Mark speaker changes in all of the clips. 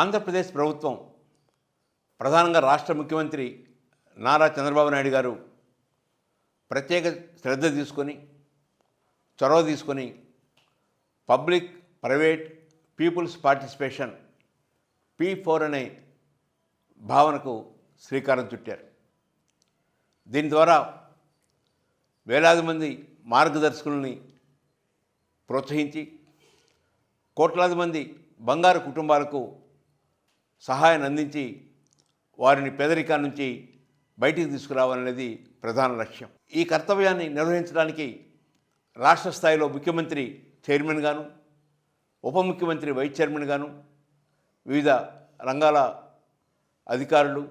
Speaker 1: ఆంధ్రప్రదేశ్ ప్రభుత్వం ప్రధానంగా రాష్ట్ర ముఖ్యమంత్రి నారా చంద్రబాబు నాయుడు గారు ప్రత్యేక శ్రద్ధ తీసుకొని చొరవ తీసుకొని public private people's participation P four అనే భావనకు శ్రీకారం చుట్టారు. దీని ద్వారా వేలాది మంది మార్గదర్శకుల్ని ప్రోత్సహించి కోట్లాది మంది బంగారు కుటుంబాలకు సహాయాన్ని అందించి వారిని పేదరికా నుంచి బయటికి తీసుకురావాలనేది ప్రధాన లక్ష్యం. ఈ కర్తవ్యాన్ని నిర్వహించడానికి రాష్ట్ర స్థాయిలో ముఖ్యమంత్రి చైర్మన్ గాను ఉప ముఖ్యమంత్రి వైస్ చైర్మన్ గాను వివిధ రంగాల అధికారులు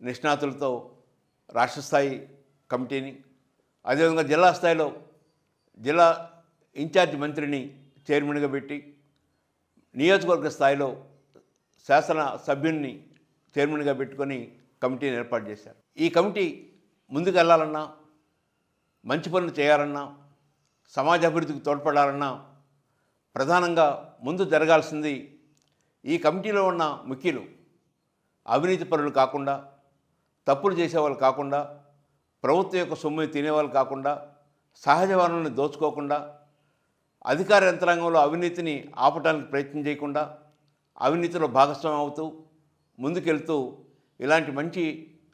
Speaker 1: నిష్ణాతులతో రాష్ట్ర స్థాయి కమిటీని అదేవిధంగా జిల్లా స్థాయిలో జిల్లా ఇన్ఛార్జ్ మంత్రిని చైర్మన్గా పెట్టి నియోజకవర్గ స్థాయిలో శాసన సభ్యుల్ని చైర్మన్గా పెట్టుకొని కమిటీని ఏర్పాటు చేశారు. ఈ కమిటీ ముందుకు వెళ్ళాలన్నా మంచి పనులు చేయాలన్నా సమాజ అభివృద్ధికి తోడ్పడాలన్నా ప్రధానంగా ముందు జరగాల్సింది ఈ కమిటీలో ఉన్న ముఖ్యులు అవినీతి పనులు కాకుండా తప్పులు చేసేవాళ్ళు కాకుండా ప్రభుత్వం యొక్క సొమ్ము తినేవాళ్ళు కాకుండా సహజ వనరులను దోచుకోకుండా అధికార యంత్రాంగంలో అవినీతిని ఆపడానికి ప్రయత్నం చేయకుండా అవినీతిలో భాగస్వామ్యం అవుతూ ముందుకెళ్తూ ఇలాంటి మంచి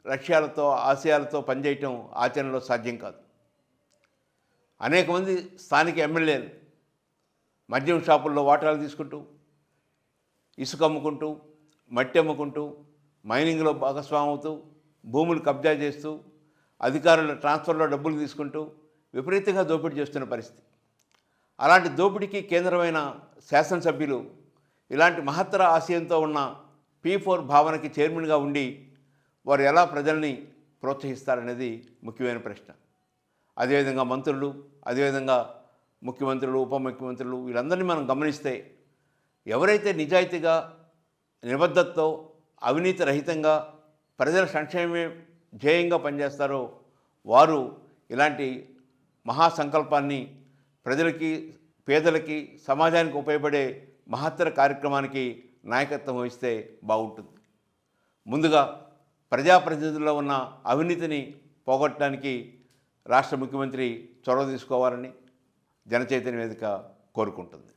Speaker 1: లక్ష్యాలతో ఆశయాలతో పనిచేయటం ఆచరణలో సాధ్యం కాదు. అనేక మంది స్థానిక ఎమ్మెల్యేలు మద్యం షాపుల్లో వాటాలు తీసుకుంటూ ఇసుక అమ్ముకుంటూ మట్టి అమ్ముకుంటూ మైనింగ్లో భాగస్వామ్యం అవుతూ భూములు కబ్జా చేస్తూ అధికారుల ట్రాన్స్ఫర్లో డబ్బులు తీసుకుంటూ విపరీతంగా దోపిడీ చేస్తున్న పరిస్థితి. అలాంటి దోపిడీకి కేంద్రమైన శాసనసభ్యులు ఇలాంటి మహత్తర ఆశయంతో ఉన్న పీ ఫోర్ భావనకి చైర్మన్గా ఉండి వారు ఎలా ప్రజల్ని ప్రోత్సహిస్తారనేది ముఖ్యమైన ప్రశ్న. అదేవిధంగా మంత్రులు అదేవిధంగా ముఖ్యమంత్రులు ఉప ముఖ్యమంత్రులు వీళ్ళందరినీ మనం గమనిస్తే ఎవరైతే నిజాయితీగా నిబద్ధతతో అవినీతి రహితంగా ప్రజల సంక్షేమమే ధ్యేయంగా పనిచేస్తారో వారు ఇలాంటి మహాసంకల్పాన్ని ప్రజలకి పేదలకి సమాజానికి ఉపయోగపడే మహత్తర కార్యక్రమానికి నాయకత్వం వహిస్తే బాగుంటుంది. ముందుగా ప్రజాప్రతినిధుల్లో ఉన్న అవినీతిని పోగొట్టడానికి రాష్ట్ర ముఖ్యమంత్రి చొరవ తీసుకోవాలని జనచైతన్య వేదిక కోరుకుంటుంది.